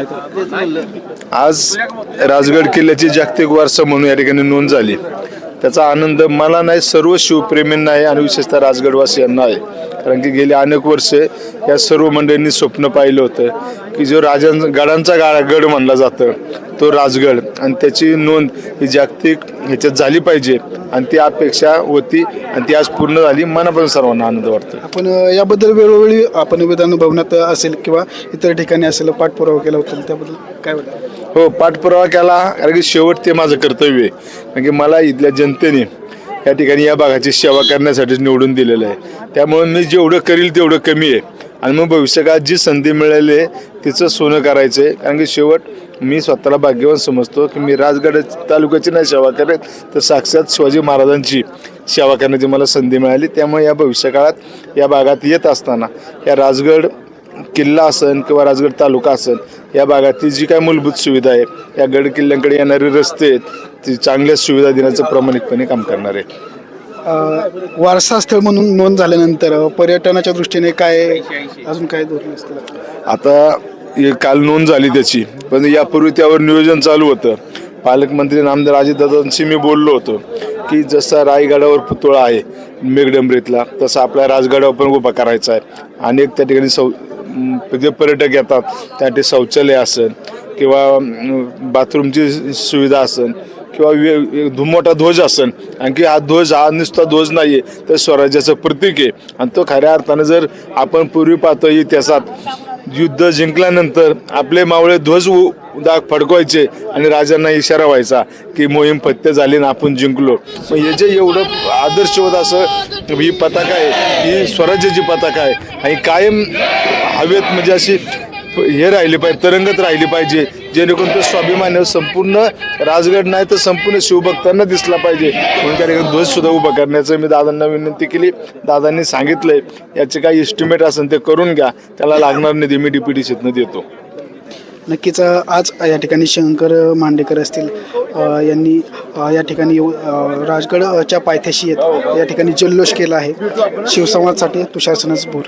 आज राजगड किल्ल्याची जागतिक वारसा म्हणून या ठिकाणी नोंद झाली. त्याचा आनंद मला नाही सर्व शिवप्रेमींना आहे आणि विशेषतः राजगडवासियांना आहे. कारण की गेली अनेक वर्षे या सर्व मंडळींनी स्वप्न पाहिलं होतं की जो राजांचा गडांचा गाळा गड म्हणला जातं तो राजगड. आणि त्याची नोंद ही जागतिक ह्याच्यात झाली पाहिजे. आणि ती अपेक्षा होती आणि ती आज पूर्ण झाली. मनापासून सर्वांना आनंद वाटतो आपण याबद्दल वेळोवेळी आपण विधान भवनात असेल किंवा इतर ठिकाणी असेल पाठपुरावा केला होता त्याबद्दल काय वाटतं? हो पाठपुरावा केला कारण की शेवट ते माझं कर्तव्य आहे. कारण की मला इथल्या जनतेने या ठिकाणी या भागाची सेवा करण्यासाठी निवडून दिलेलं आहे. त्यामुळे मी जेवढं करील तेवढं कमी आहे. आणि मग भविष्यकाळात जी संधी मिळाली आहे तिचं सोनं करायचं आहे कारण की शेवट मी स्वतःला भाग्यवान समजतो की मी राजगड तालुक्याची नाही सेवा करेल तर साक्षात शिवाजी महाराजांची सेवा करण्याची मला संधी मिळाली. त्यामुळे या भविष्यकाळात या भागात येत असताना या राजगड किल्ला असन किंवा राजगड तालुका असेल या भागातील जी काय मूलभूत सुविधा आहे या गड किल्ल्यांकडे येणारे रस्ते आहेत ती चांगल्या सुविधा देण्याचं प्रामाणिकपणे काम करणार आहे. वारसा स्थळ म्हणून नोंद झाल्यानंतर पर्यटनाच्या दृष्टीने काय अजून काय धोरण असतं? आता हे काल नोंद झाली त्याची पण यापूर्वी त्यावर नियोजन चालू होतं. पालकमंत्री नामदार अजितदादांशी मी बोललो होतो की जसा रायगडावर पुतळा आहे मेघडंबरीतला तसा आपल्या राजगडावर पण उभा करायचा आहे. अनेक त्या ठिकाणी सौ जे पर्यटक येतात त्यासाठी शौचालय असेल किंवा बाथरूमची सुविधा असेल किंवा वे धुमोठा ध्वज असन आणखी हा ध्वज हा नुसता ध्वज नाही आहे तर स्वराज्याचं प्रतीक आहे. आणि तो खऱ्या अर्थानं जर आपण पूर्वी पाहतो इतिहासात युद्ध जिंकल्यानंतर आपले मावळे ध्वज दाग फडकवायचे आणि राजांना इशारा व्हायचा की मोहीम फत्ते झाली ना आपण जिंकलो. मग हे जे एवढं आदर्शवत असं ही पताका आहे ही स्वराज्याची पताका आहे. आणि कायम हवेत म्हणजे अशी हे राहिली पाहिजे तरंगत राहिली पाहिजे. जेणेकरून तो स्वाभिमान संपूर्ण राजगड नाही तर संपूर्ण शिवभक्तांना दिसला पाहिजे. म्हणून त्या ध्वज सुद्धा उभा करण्याचं मी दादांना विनंती केली. दादांनी सांगितलंय याचे काही एस्टिमेट असेल ते करून घ्या. त्याला लागणार निधी मी डीपीटी शेतनं देतो. नक्कीच आज या ठिकाणी शंकर मांडेकर असतील यांनी या ठिकाणी येऊ- राजगडच्या पायथ्याशी येत या ठिकाणी जल्लोष केला आहे. शिवसंवादसाठी तुषार सणसपूर